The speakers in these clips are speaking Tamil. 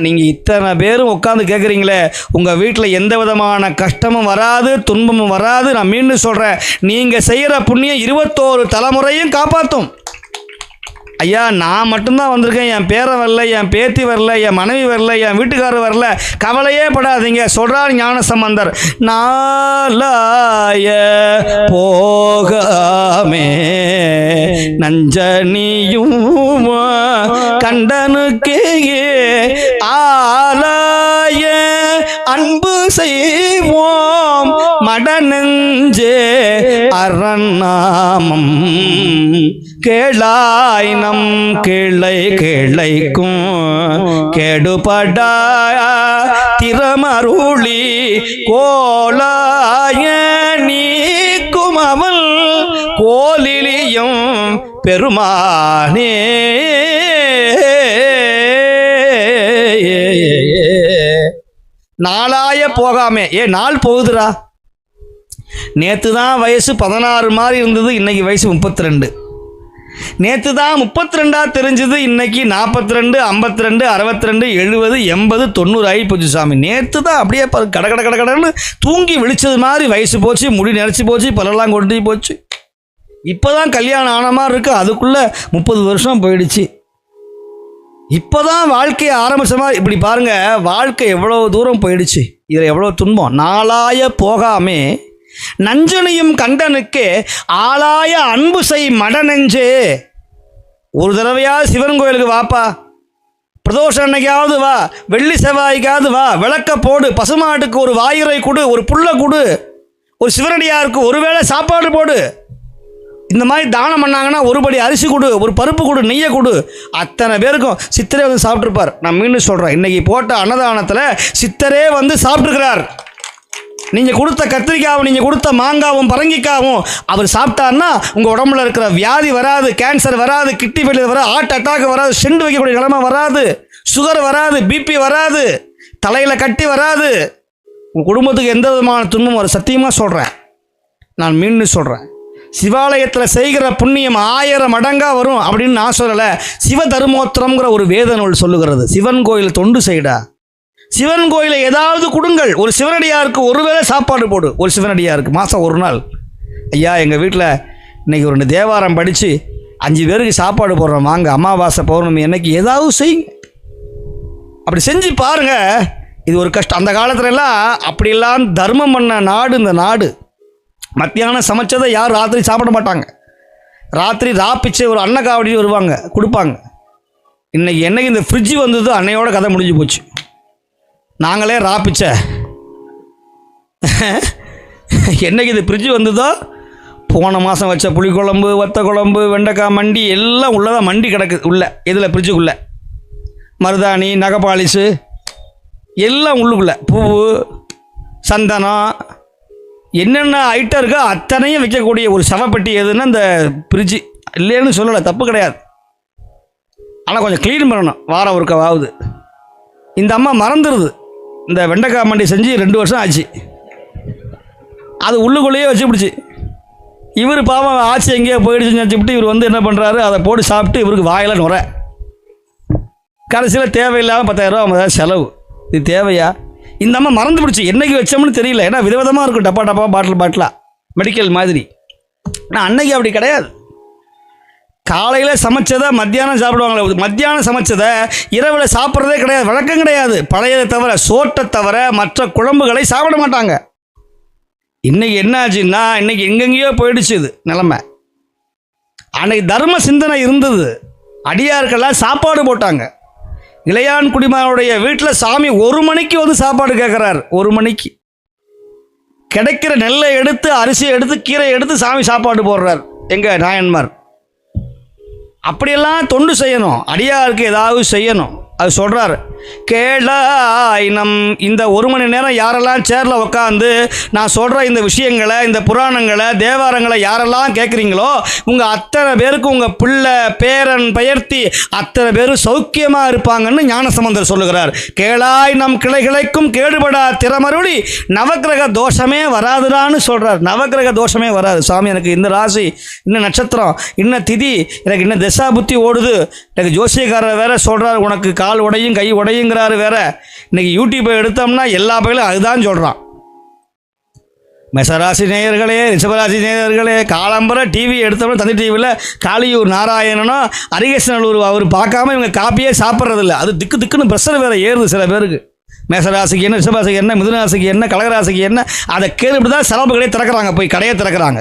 நீங்கள் இத்தனை பேரும் உட்காந்து கேட்குறீங்களே உங்கள் வீட்டில் எந்த விதமான கஷ்டமும் வராது துன்பமும் வராது. நான் மீண்டும் சொல்கிறேன் நீங்கள் செய்கிற புண்ணியம் இருபத்தோரு தலைமுறையும் காப்பாற்றும் ஐயா நான் மட்டும்தான் வந்திருக்கேன். என் பேரை வரல என் பேத்தி வரல என் மனைவி வரல என் வீட்டுக்காரர் வரல. கவலையே படாதீங்க. சொல்கிறார் ஞான சம்பந்தர் நாளாய போகாமே நஞ்சனியும் கண்டனுக்கே ஆலாய அன்பு செய்வோம். மடநெஞ்சே அரணாமம் கேளாய் நம் கிளை கிளைக்கும். கெடுபடா திறமருளி கோலாய நீக்கும் அவள். கோலிலியும் பெருமானே. நாளாய போகாமே. ஏ நாள் போகுதுடா. நேற்று தான் வயசு பதினாறு மாதிரி இருந்தது இன்னைக்கு வயசு முப்பத்தி ரெண்டு நேற்று தான் முப்பத்தி ரெண்டாக தெரிஞ்சது இன்னைக்கு நாற்பத்தி ரெண்டு ஐம்பத்தி ரெண்டு அறுபத்தி ரெண்டு எழுபது எண்பது தொண்ணூறு ஆகி போச்சு சாமி. நேற்று தான் அப்படியே கட கட கட கடன்னு தூங்கி விழிச்சது மாதிரி வயசு போச்சு முடி நினச்சி போச்சு பல்லெல்லாம் கொண்டு போச்சு. இப்போ தான் கல்யாணம் ஆன மாதிரி இருக்குது அதுக்குள்ளே முப்பது வருஷம் போயிடுச்சு. இப்போ தான் வாழ்க்கையை ஆரம்பிச்ச மாதிரி இப்படி பாருங்கள் வாழ்க்கை எவ்வளோ தூரம் போயிடுச்சு இதில் எவ்வளோ துன்பம்? நாளாய போகாமே நஞ்சனையும் கண்டனுக்கு ஆளாய அன்பு செய் மடநெஞ்சே. ஒரு தடவையாவது சிவன் கோயிலுக்கு வாப்பா. பிரதோஷம் அன்னைக்காவது வா வெள்ளி செவ்வாய்க்காவது வா விளக்க போடு பசுமாட்டுக்கு ஒரு வாயுரை கொடு ஒரு புல்லை கொடு ஒரு சிவனடியாருக்கு ஒருவேளை சாப்பாடு போடு. இந்த மாதிரி தானம் பண்ணாங்கன்னா ஒரு படி அரிசி கொடு ஒரு பருப்பு கொடு நெய்யை கொடு. அத்தனை பேருக்கும் சித்தரே வந்து சாப்பிட்ருப்பார் நான் மீண்டும் சொல்கிறேன் இன்றைக்கி போட்ட அன்னதானத்தில் சித்தரே வந்து சாப்பிட்ருக்கிறார் நீங்கள் கொடுத்த கத்திரிக்காவும் நீங்கள் கொடுத்த மாங்காவும் பரங்கிக்காவும் அவர் சாப்பிட்டாருன்னா உங்கள் உடம்புல இருக்கிற வியாதி வராது கேன்சர் வராது கிட்னி ஃபெயிலியர் வராது ஹார்ட் அட்டாக் வராது செண்டு வைக்கக்கூடிய நிலைமை வராது சுகர் வராது பிபி வராது தலையில் கட்டி வராது. உங்கள் குடும்பத்துக்கு எந்த விதமான துன்பம் வரும் சத்தியமாக சொல்கிறேன் நான் மீண்டும் சொல்கிறேன் சிவாலயத்தில் செய்கிற புண்ணியம் ஆயிரம் மடங்காக வரும் அப்படின்னு நான் சொல்லலை. சிவ தர்மோத்திரம்ங்கிற ஒரு வேத நூல் சொல்லுகிறது. சிவன் கோயில் தொண்டு செய்டா. சிவன் கோயிலை ஏதாவது கொடுங்கள். ஒரு சிவனடியாருக்கு ஒருவேளை சாப்பாடு போடு. ஒரு சிவனடியாருக்கு. மாதம் ஒரு நாள். ஐயா எங்கள் வீட்டில் இன்னைக்கு ஒரு ரெண்டு தேவாரம் படித்து அஞ்சு பேருக்கு சாப்பாடு போடுறோம். வாங்க அமாவாசை பௌர்ணமி என்னைக்கு ஏதாவது செய்யுங்க அப்படி செஞ்சு பாருங்க. இது ஒரு கஷ்டம். அந்த காலத்துலலாம் எல்லாம் தர்மம் பண்ண நாடு இந்த நாடு. மத்தியானம் சமைச்சதை யாரும் ராத்திரி சாப்பிட மாட்டாங்க. ராத்திரி ராப்பிச்சு ஒரு அன்னக்காவடி வருவாங்க. கொடுப்பாங்க. இன்றைக்கி என்னைக்கு இந்த ஃப்ரிட்ஜ் வந்ததோ அன்னையோட கதை முடிஞ்சு போச்சு. நாங்களே ராப்பிச்ச என்னைக்கு இது ஃப்ரிட்ஜ் வந்ததோ? போன மாதம் வச்ச புளிக்குழம்பு வத்த குழம்பு வெண்டைக்காய் மண்டி எல்லாம் உள்ளதான் மண்டி கிடக்குது உள்ளே இதில் ஃப்ரிட்ஜுக்குள்ளே மருதாணி நகை எல்லாம் உள்ளுக்குள்ளே. பூ சந்தனம் என்னென்ன ஐட்டம் இருக்கோ அத்தனையும் வைக்கக்கூடிய ஒரு சவப்பெட்டி எதுன்னா இந்த ஃப்ரிட்ஜு இல்லைன்னு சொல்லலை தப்பு கிடையாது. ஆனால் கொஞ்சம் க்ளீன் பண்ணணும். வாரம் ஒருக்கவாவது. இந்த அம்மா மறந்துடுது இந்த வெண்டைக்காய் மண்டி செஞ்சு ரெண்டு வருஷம் ஆச்சு. அது உள்ளுக்குள்ளேயே வச்சு பிடிச்சி இவர் பாவம் ஆச்சு எங்கேயோ போயிடுச்சுன்னு வச்சுவிட்டு இவர் வந்து என்ன பண்ணுறாரு அதை போட்டு சாப்பிட்டு இவருக்கு வாயில் நுரை. கடைசியில் தேவையில்லாமல் பத்தாயிரரூவா ஐம்பதாயிரம் செலவு. இது தேவையா? இந்த அம்மா மறந்து பிடிச்சி என்னைக்கு வச்சோம்னு தெரியல. ஏன்னா விதவிதமாக இருக்கும். டப்பா டப்பா பாட்டில் பாட்டிலாக மெடிக்கல் மாதிரி. ஆனால் அன்னைக்கு அப்படி கிடையாது. காலையில் சமைச்சதை மத்தியானம் சாப்பிடுவாங்களே மத்தியானம் சமைச்சதை இரவில் சாப்பிட்றதே கிடையாது வழக்கம் கிடையாது. பழையதை தவிர சோட்டை தவிர மற்ற குழம்புகளை சாப்பிட மாட்டாங்க. இன்னைக்கு என்ன ஆச்சுன்னா இன்னைக்கு எங்கெங்கேயோ போயிடுச்சு இது நிலமை. அன்னைக்கு தர்ம சிந்தனை இருந்தது. அடியாருக்கெல்லாம் சாப்பாடு போட்டாங்க. இளையான் குடிமகனுடைய வீட்டில் சாமி ஒரு மணிக்கு வந்து சாப்பாடு கேட்குறாரு ஒரு மணிக்கு. கிடைக்கிற நெல்லை எடுத்து அரிசியை எடுத்து கீரை எடுத்து சாமி சாப்பாடு போடுறார் எங்கள் நாயன்மார். அப்படியெல்லாம் தொண்டு செய்யணும். அடியாருக்கு ஏதாவது செய்யணும். அது சொல்கிறார் கேளாய் நம் இந்த ஒரு மணி நேரம் யாரெல்லாம் சேரில் உட்காந்து நான் சொல்கிற இந்த விஷயங்களை இந்த புராணங்களை தேவாரங்களை யாரெல்லாம் கேட்குறீங்களோ உங்கள் அத்தனை பேருக்கு உங்கள் பிள்ளை பேரன் பெயர்த்தி அத்தனை பேரும் சௌக்கியமாக இருப்பாங்கன்னு ஞானசம்பந்தர் சொல்லுகிறார். கேளாய் நம் கிளைகிளைக்கும் கேடுபடா திறமருளி நவக்கிரக தோஷமே வராதுடான்னு சொல்கிறார் நவக்கிரக தோஷமே வராது. சாமி எனக்கு இந்த ராசி இன்னும் நட்சத்திரம் இன்னும் திதி எனக்கு இன்னும் திசா புத்தி ஓடுது. எனக்கு ஜோசியக்காரர் வேற சொல்கிறார் உனக்கு கால் உடையும் கை உடையுங்கிறாரு வேற. இன்னைக்கு யூடியூப்பை எடுத்தோம்னா எல்லா பயிலும் அதுதான் சொல்கிறான் மெசராசி நேயர்களே ரிஷபராசி நேயர்களே காலம்பர டிவி எடுத்தோம்னா தந்தி டிவியில் காளியூர் நாராயணனும் அரிகேசனலூர் அவர் பார்க்காம இவங்க காப்பியே சாப்பிட்றதில்ல. அது திக்கு திக்குன்னு ப்ரெஷர் வேறு ஏறுது சில பேருக்கு. மேசராசிக்கு என்ன ரிஷபராசிக்கு என்ன மிதுனராசிக்கு என்ன கடகராசிக்கு என்ன அதை கேள்விப்பட்டு தான் செலவு கடையை திறக்கிறாங்க போய் கடையை திறக்கிறாங்க.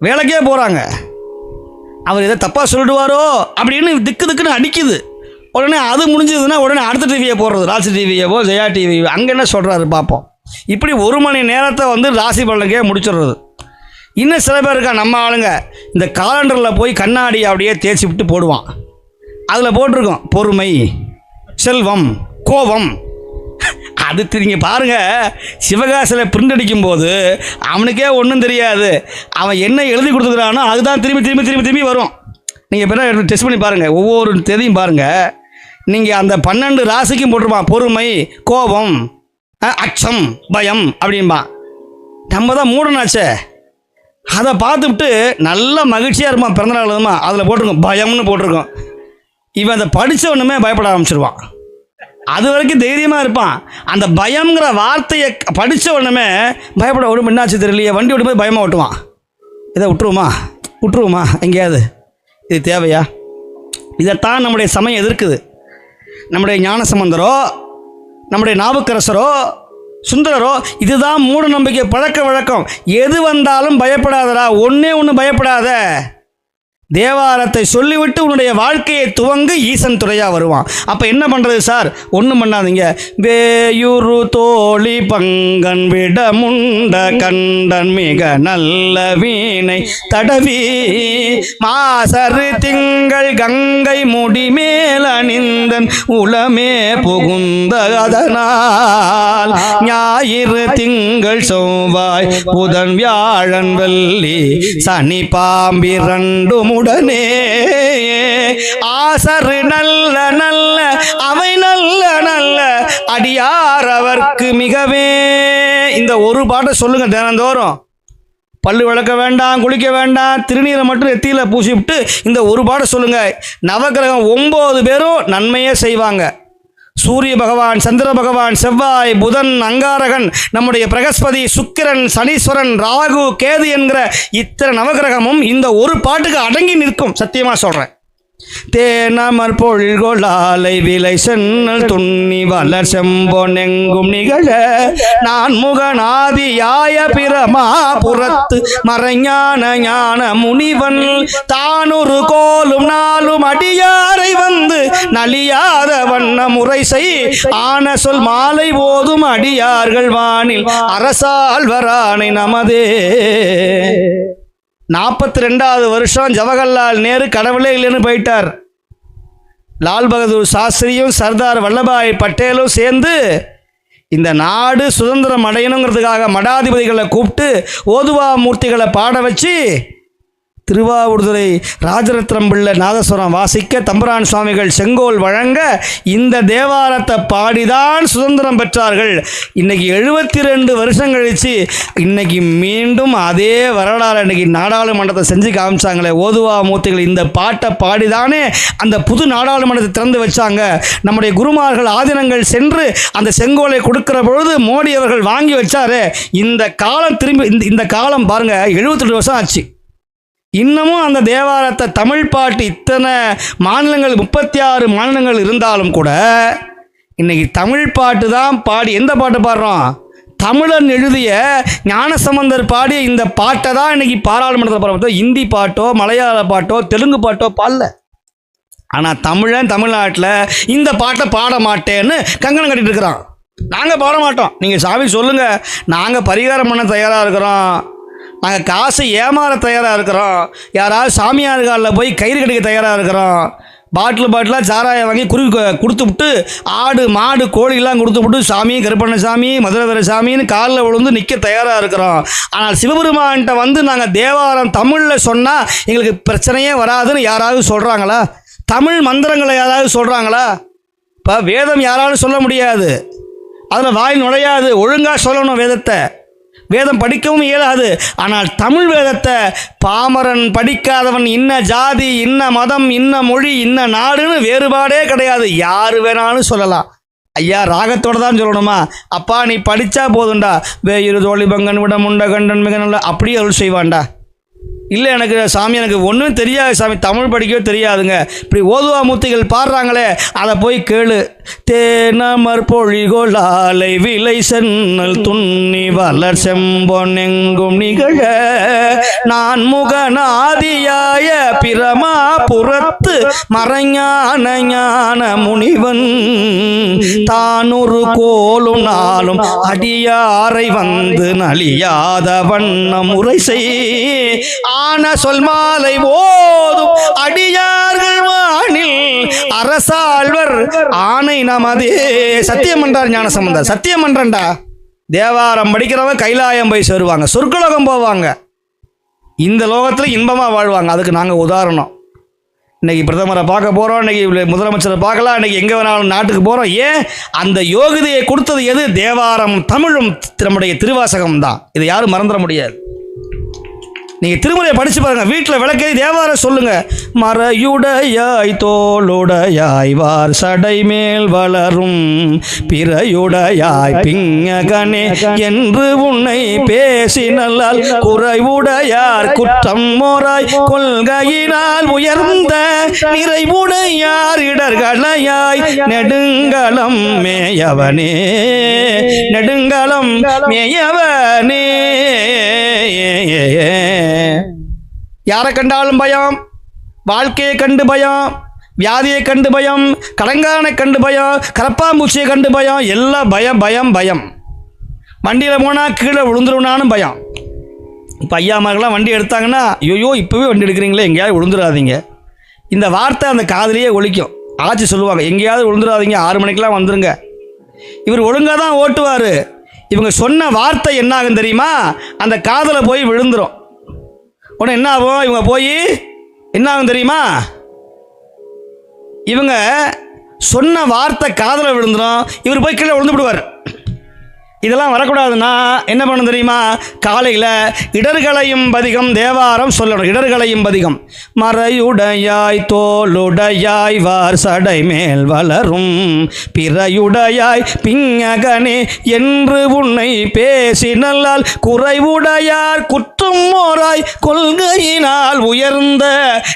வேலைக்கே போகிறாங்க அவர் எதை தப்பாக சொல்லிடுவாரோ அப்படின்னு திக்கு திக்குன்னு அடிக்குது. உடனே அது முடிஞ்சதுன்னா உடனே அடுத்த டிவியை போடுறது. ராசி டிவியவோ ஜெயா டிவி அங்கே என்ன சொல்கிறாரு பார்ப்போம் இப்படி ஒரு மணி நேரத்தை வந்து ராசி பலனுக்கே முடிச்சிடுறது. இன்னும் சில பேர் இருக்கா நம்ம ஆளுங்க. இந்த காலண்டரில் போய் கண்ணாடி அப்படியே தேய்ச்சி விட்டு போடுவான். அதில் போட்டிருக்கோம் பொறுமை செல்வம் கோபம். அது திரும்பி பாருங்கள் சிவகாசில் பிரிண்ட் அடிக்கும்போது அவனுக்கே ஒன்றும் தெரியாது. அவன் என்ன எழுதி கொடுத்துக்கிறானோ அதுதான் திரும்பி திரும்பி திரும்பி திரும்பி வரும். நீங்கள் பின்ன டெஸ்ட் பண்ணி பாருங்கள் ஒவ்வொரு தேதியும் பாருங்கள் நீங்கள் அந்த பன்னெண்டு ராசிக்கும் போட்டிருப்பான் பொறுமை கோபம் அச்சம் பயம் அப்படிம்பான் நம்ம தான் மூடனாச்சே. அதை பார்த்துவிட்டு நல்ல மகிழ்ச்சியாக இருப்பான் பிறந்தநாள் அதுமா அதில் போட்டிருக்கோம். பயம்னு போட்டிருக்கோம். இவன் அதை படித்தவனுமே பயப்பட ஆரம்பிச்சிருவான். அது வரைக்கும் தைரியமாக இருப்பான். அந்த பயம்ங்கிற வார்த்தையை படித்த உடனே பயப்பட விடும். என்னாச்சு தெரியலையே. வண்டி ஓட்டும்போது பயமாக ஓட்டுவான். இதை விட்டுருவோமா? விட்டுருவோமா? எங்கேயாவது. இது தேவையா? இதைத்தான் நம்முடைய சமயம் எதிர்க்குது. நம்முடைய ஞானசம்பந்தரோ நம்முடைய நாவுக்கரசரோ சுந்தரரோ இதுதான் மூட நம்பிக்கை பழக்க வழக்கம். எது வந்தாலும் பயப்படாதடா. ஒன்றே ஒன்று பயப்படாத. தேவாரத்தை சொல்லிவிட்டு உன்னுடைய வாழ்க்கையை துவங்கு ஈசன் துறையாக வருவான். அப்போ என்ன பண்ணுறது சார்? ஒன்றும் பண்ணாதீங்க. வேயுரு தோழி பங்கன் விட முண்ட கண்டன் மிக நல்ல வீணை தடவி. மாசரு திங்கள் கங்கை முடிமேல் அணிந்தன் உளமே புகுந்த அதனால். ஞாயிறு திங்கள் செவ்வாய் புதன் வியாழன் வெள்ளி சனி பாம்பிரண்டும் உடனே ஆசரு நல்ல நல்ல அவை நல்ல நல்ல அடியார் அவர்க்கு மிகவே. இந்த ஒரு பாட்டை சொல்லுங்க தினந்தோறும். பல்லு விளக்க வேண்டாம் குளிக்க வேண்டாம் திருநீரை மட்டும் நெத்தியில் பூசிவிட்டு இந்த ஒரு பாட்டை சொல்லுங்கள் நவக்கிரகம் ஒம்பது பேரும் நன்மையே செய்வாங்க. சூரிய பகவான் சந்திர பகவான் செவ்வாய் புதன் அங்காரகன் நம்முடைய பிரகஸ்பதி சுக்கிரன் சனீஸ்வரன் ராகு கேது என்கிற இத்தனை நவகிரகமும் இந்த ஒரு பாட்டுக்கு அடங்கி நிற்கும். சத்தியமாக சொல்கிறேன் தேனமர் பொழில்கொளாலை விலை சென்னல் துண்ணி வளர் செம்பொன் எங்கும் நிகழ. நான் முகநாதியாய பிரமா புறத்து மறைஞான ஞான முனிவன். தானொரு கோலும் நாளும் அடியாரை வந்து நலியாத வண்ண முறை செய் ஆன சொல் மாலை போதும் அடியார்கள் வானில் அரசால்வரானை நமதே. நாற்பத்தி ரெண்டாவது வருஷம் ஜவஹர்லால் நேரு கடவுளே இல்லைன்னு போயிட்டார். லால் பகதூர் சாஸ்திரியும் சர்தார் வல்லபாய் பட்டேலும் சேர்ந்து இந்த நாடு சுதந்திரம் அடையணுங்கிறதுக்காக மடாதிபதிகளை கூப்பிட்டு ஓதுவா மூர்த்திகளை பாட வச்சு திருவாவூர்துறை ராஜரத்னம் பிள்ளை நாதஸ்வரம் வாசிக்க தம்பரான் சுவாமிகள் செங்கோல் வழங்க இந்த தேவாரத்தை பாடிதான் சுதந்திரம் பெற்றார்கள். இன்னைக்கு எழுபத்தி ரெண்டு வருஷம் கழிச்சு இன்னைக்கு மீண்டும் அதே வரலாறு இன்னைக்கு நாடாளுமன்றத்தை செஞ்சு காமிச்சாங்களே. ஓதுவா மூர்த்திகள் இந்த பாட்டை பாடிதானே அந்த புது நாடாளுமன்றத்தை திறந்து வச்சாங்க. நம்முடைய குருமார்கள் ஆதீனங்கள் சென்று அந்த செங்கோலை கொடுக்கிற பொழுது மோடி அவர்கள் வாங்கி வச்சாரு. இந்த காலம் திரும்பி இந்த இந்த காலம் பாருங்கள் எழுபத்தெட்டு வருஷம் ஆச்சு. இன்னமும் அந்த தேவாரத்தை தமிழ் பாட்டு இத்தனை மாநிலங்கள் முப்பத்தி ஆறு மாநிலங்கள் இருந்தாலும் கூட இன்னைக்கு தமிழ் பாட்டு தான் பாடி எந்த பாட்டு பாடுறோம்? தமிழன் எழுதிய ஞானசம்பந்தர் பாடிய இந்த பாட்டை தான் இன்றைக்கி பாராளுமன்றத்தில் பாடுறோம். ஹிந்தி பாட்டோ மலையாள பாட்டோ தெலுங்கு பாட்டோ பாடல. ஆனால் தமிழன் தமிழ்நாட்டில் இந்த பாட்டை பாட மாட்டேன்னு கங்கணம் கட்டிட்டு இருக்கிறான். நாங்கள் பாட மாட்டோம். நீங்கள் சாமி சொல்லுங்கள் நாங்கள் பரிகாரம் பண்ண தயாராக இருக்கிறோம். நாங்கள் காசு ஏமாற தயாராக இருக்கிறோம். யாராவது சாமியார் காலில் போய் கயிறு கடிக்க தயாராக இருக்கிறோம். பாட்டில் பாட்டிலாக சாராயம் வாங்கி குருவி கொடுத்து விட்டு ஆடு மாடு கோழிலாம் கொடுத்து விட்டு சாமி கருப்பண்ணசாமி மதுரவர சாமின்னு காலில் விழுந்து நிற்க தயாராக இருக்கிறோம். ஆனால் சிவபெருமான்கிட்ட வந்து நாங்கள் தேவாரம் தமிழில் சொன்னால் எங்களுக்கு பிரச்சனையே வராதுன்னு யாராவது சொல்கிறாங்களா தமிழ் மந்திரங்களை யாராவது சொல்கிறாங்களா இப்போ வேதம் யாராலும் சொல்ல முடியாது. அதில் வாய் நுழையாது. ஒழுங்காக சொல்லணும் வேதத்தை. வேதம் படிக்கவும் இயலாது. ஆனால் தமிழ் வேதத்தை பாமரன் படிக்காதவன் இன்ன ஜாதி இன்ன மதம் இன்ன மொழி இன்ன நாடுன்னு வேறுபாடே கிடையாது. யார் வேணாலும் சொல்லலாம். ஐயா ராகத்தோட தான் சொல்லணுமா? அப்பா நீ படித்தா போதும்டா வேயிரு தோழி பங்கன் விட முண்ட கண்டன் மிக நல்ல அப்படியே அருள் செய்வான்டா. இல்லை எனக்கு சாமி எனக்கு ஒன்றும் தெரியாது சாமி. தமிழ் படிக்கவே தெரியாதுங்க. இப்படி ஓதுவா மூர்த்திகள் பாடுறாங்களே அதை போய் கேளு. தேனமர் பொழிகொளாலை விலை சென்னல் துண்ணி வளர் செம்பொன் எங்கும் நிகழ. நான் முகநாதியாய பிரமா புறத்து மறைஞான ஞான முனிவன். தானொரு கோலும் நாளும் அடியாரை வந்து நலியாத வண்ண முறை செய். ஆன சொல் மாலை ஓதும் அடியார்கள் அரசாழ்வர். ஆணை நமதே சத்தியம் பண்றார் ஞான சம்பந்தர் சத்தியம் பண்றேன்டா தேவாரம் படிக்கிறவங்க கைலாயம் போய் சேருவாங்க. சொர்க்கலோகம் போவாங்க. இந்த லோகத்தில் இன்பமாக வாழ்வாங்க. அதுக்கு நாங்கள் உதாரணம். இன்னைக்கு பிரதமரை பார்க்க போகிறோம் இன்னைக்கு முதலமைச்சரை பார்க்கலாம் இன்னைக்கு எங்கே வேணாலும் நாட்டுக்கு போகிறோம் ஏன்? அந்த யோகிதையை கொடுத்தது எது? தேவாரம் தமிழும் நம்முடைய திருவாசகம் தான் இதை யாரும் மறந்துட முடியாது. நீங்கள் திருமுறையை படிச்சு பாருங்க. வீட்டில் விளக்கேறி தேவாரம் சொல்லுங்க. மறையுடையாய் தோளுடையாய் வார் சடை மேல் வளரும். பிறையுடையாய் பிங்ககனே என்று உன்னை பேசினல்லால் குறைவுடையார் குற்றம் மோராய் கொள்கையினால் உயர்ந்த நிறைவுடையார் இடர்களையாய் நெடுங்கலம் மேயவனே நெடுங்கலம் மேயவனே. யாரை கண்டாலும் பயம்? வாழ்க்கையை கண்டு பயம். வியாதியை கண்டு பயம். கடங்கானை கண்டு பயம். கரப்பாம்பூச்சியை கண்டு பயம். எல்லாம் பயம் பயம் பயம். வண்டியில் போனால் கீழே விழுந்துருவனாலும் பயம். இப்போ ஐயாமார்கள்லாம் வண்டி எடுத்தாங்கன்னா ஐயோ இப்போவே வண்டி எடுக்கிறீங்களே எங்கேயாவது விழுந்துடாதீங்க இந்த வார்த்தை அந்த காதலியே ஒழிக்கும் ஆச்சு சொல்லுவாங்க எங்கேயாவது விழுந்துடாதீங்க ஆறு மணிக்கெலாம் வந்துருங்க. இவர் ஒழுங்காக தான் ஓட்டுவார். இவங்க சொன்ன வார்த்தை என்ன ஆகும் தெரியுமா? அந்த காதில் போய் விழுந்துரும். உடனே என்ன ஆகும்? இவங்க போய் என்ன ஆகும் தெரியுமா? இவங்க சொன்ன வார்த்தை காதில் விழுந்துரும். இவர் போய் கீழே விழுந்து விடுவார். இதெல்லாம் வரக்கூடாதுன்னா என்ன பண்ணணும் தெரியுமா? காலையில் இடர்களையும் பதிகம் தேவாரம் சொல்லணும். இடர்களையும் பதிகம். மறையுடையாய் தோளுடையாய் வார் சடை மேல் வளரும். பிறையுடையாய் பிங்ககனே என்று உன்னை பேசினல்லால் குறைவுடையார் குற்றம் மோராய் கொள்கையினால் உயர்ந்த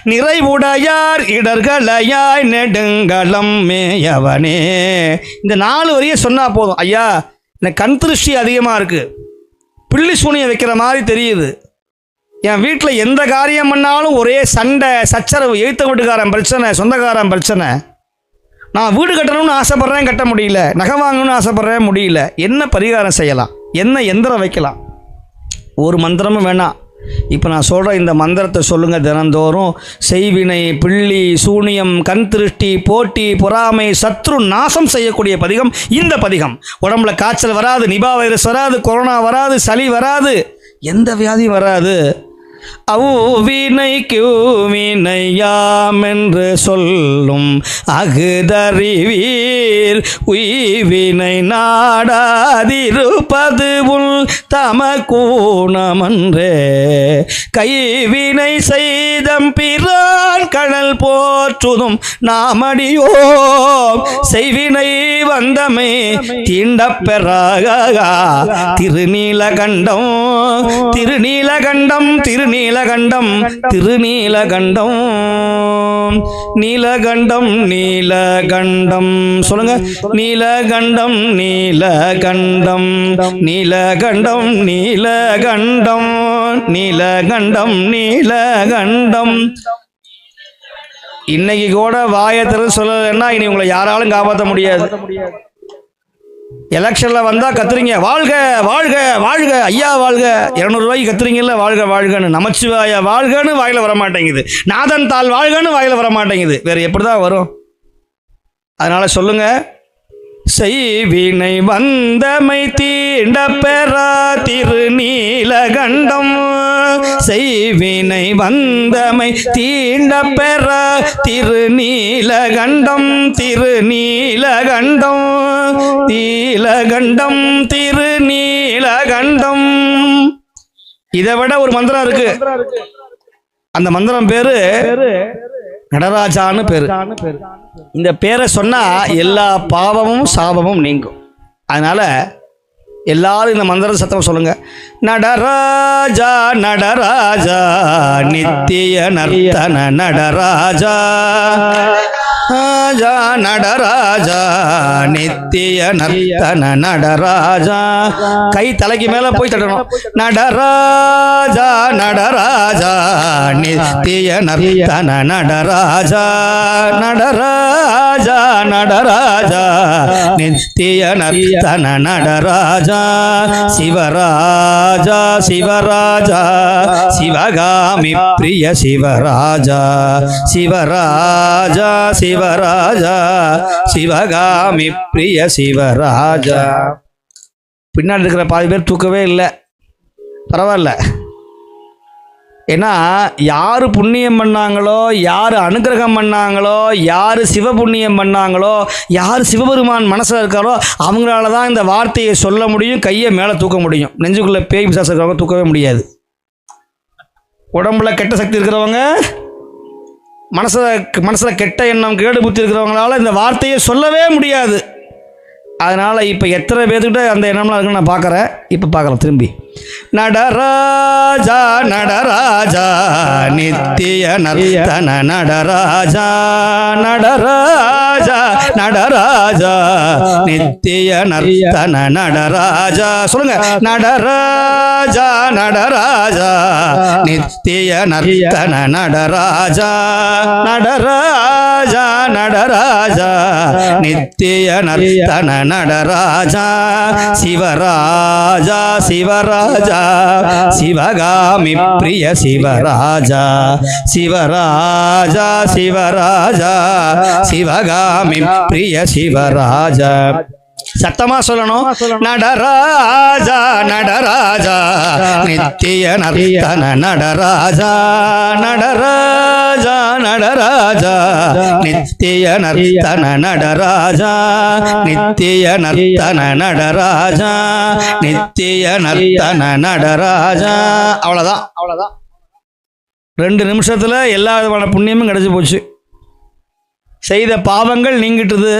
நிறைவுடையார் இடர்களையாய் நெடுங்களம் மேயவனே. இந்த நாலு வரியை சொன்னால் போதும். ஐயா இந்த கண் திருஷ்டி அதிகமாக இருக்குது பிள்ளி சூனியம் வைக்கிற மாதிரி தெரியுது. என் வீட்டில் எந்த காரியம் பண்ணாலும் ஒரே சண்டை சச்சரவு எழுத்த வீட்டுக்காரன் பிரச்சனை சொந்தக்காரன் பிரச்சனை. நான் வீடு கட்டணும்னு ஆசைப்பட்றேன் கட்ட முடியல. நகை வாங்கணும்னு ஆசைப்பட்றேன் முடியல. என்ன பரிகாரம் செய்யலாம்? என்ன எந்திரம் வைக்கலாம்? ஒரு மந்திரமும் வேணாம். இப்போ நான் சொல்கிற இந்த மந்திரத்தை சொல்லுங்கள் தினந்தோறும். செய்வினை பிள்ளி சூனியம் கண் திருஷ்டி போட்டி பொறாமை சத்ரு நாசம் செய்யக்கூடிய பதிகம் இந்த பதிகம். உடம்புல காய்ச்சல் வராது நிபா வைரஸ் வராது கொரோனா வராது சளி வராது எந்த வியாதியும் வராது. அவ்வினைக்கு வினையாம் சொல்லும் அகுதறிவீர் உய்வினை நாடாதிருப்பது உள் தமக்கூணமன்றே கைவினை செய்தம் பிற கடல் போற்றுதும் நாமடியோ செய்வினை வந்தமை தீண்டப் பெறாக திருநீலகண்டம் திருநீலகண்டம் திருநீலகண்டம் திருநீலகண்டம் நீலகண்டம் நீலகண்டம். சொல்லுங்க. நீலகண்டம் நீலகண்டம் நீலகண்டம் நீலகண்டம் நீலகண்டம் நீலகண்டம். இன்னைக்கு கூட வாயை திறந்து சொல்லலைன்னா இனி உங்களை யாராலும் காப்பாற்ற முடியாது. எலெக்ஷனில் வந்தால் கத்துறீங்க. வாழ்க வாழ்க வாழ்க. ஐயா வாழ்க. இரநூறுவாய்க்கு கத்துறீங்கல்ல வாழ்க வாழ்கன்னு. நமச்சிவாய வாழ்கன்னு வாயில் வர மாட்டேங்குது நாதன் தாள் வாழ்கன்னு வாயில் வர மாட்டேங்குது வேறு எப்படி தான் வரும்? அதனால் சொல்லுங்கள் செய்வினை வந்தமை தீண்ட பெறா திருநீலகண்டம். செய்வினை வந்தமை தீண்ட பெற திருநீலகண்டம் திருநீலகண்டம் நீலகண்டம் திருநீலகண்டம். இதை விட ஒரு மந்திரம் இருக்கு. அந்த மந்திரம் பேரு நடராஜான்னு பேரு. இந்த பேரை சொன்னா எல்லா பாவமும் சாபமும் நீங்கும். அதனால எல்லாரும் இந்த மந்திர சத்தம் சொல்லுங்க. நடராஜா நடராஜா நித்திய நர்த்தன நடராஜா. ராஜா நடராஜா நித்திய நர்த்தன நடராஜா. கை தலைக்கு மேல போய் தட்டணும். நடராஜா நடராஜா நித்திய நர்த்தன நடராஜா. நடராஜா நடராஜா நித்திய நர்த்தன நடராஜா. சிவராஜா சிவராஜா. சிவகாமி பிரிய சிவராஜா. சிவராஜா சிவராஜா சிவகாமி பிரிய சிவராஜா. பின்னாடி இருக்கிற பாதி பேர் தூக்கவே இல்லை. பரவாயில்ல. ஏன்னா யார் புண்ணியம் பண்ணாங்களோ யார் அனுக்கிரகம் பண்ணாங்களோ யார் சிவ புண்ணியம் பண்ணாங்களோ யார் சிவபெருமான் மனசில் இருக்காரோ அவங்களால தான் இந்த வார்த்தையை சொல்ல முடியும் கையை மேலே தூக்க முடியும். நெஞ்சுக்குள்ளே பேய் விசாசம் இருக்கிறவங்க தூக்கவே முடியாது. உடம்புல கெட்ட சக்தி இருக்கிறவங்க மனசில் மனசில் கெட்ட எண்ணம் கேடு புத்தி இருக்கிறவங்களால இந்த வார்த்தையை சொல்லவே முடியாது. அதனால் இப்போ எத்தனை பேர்த்துக்கிட்ட அந்த எண்ணம்லாம் இருக்குன்னு நான் பார்க்குறேன் இப்போ பார்க்கலாம் திரும்பி. நடராஜா நடராஜா நித்திய நர்த்தன நடராஜா நடராஜா நடராஜா நித்திய நர்த்தன நடராஜா. சொல்லுங்க நடராஜா நடராஜா நித்திய நர்த்தன நடராஜா நடராஜா நடராஜா நித்திய நர்த்தன நடராஜா சிவராஜா சிவராஜா. சிவகாமி பிரிய சிவராஜா. சிவராஜா சிவராஜா. சிவகாமி பிரிய சிவராஜா. சத்தமா சொல்லணும். நடராஜா நடராஜா. நித்திய நர்த்தன நடராஜா நடராஜா நடராஜா. நித்திய நர்த்தன நடராஜா நித்திய நர்த்தன நடராஜா நித்திய நர்த்தன நடராஜா. அவ்வளோதான் அவ்வளோதான் ரெண்டு நிமிஷத்தில் எல்லா விதமான புண்ணியமும் கிடச்சி போச்சு. செய்த பாவங்கள் நீங்கிட்டுது.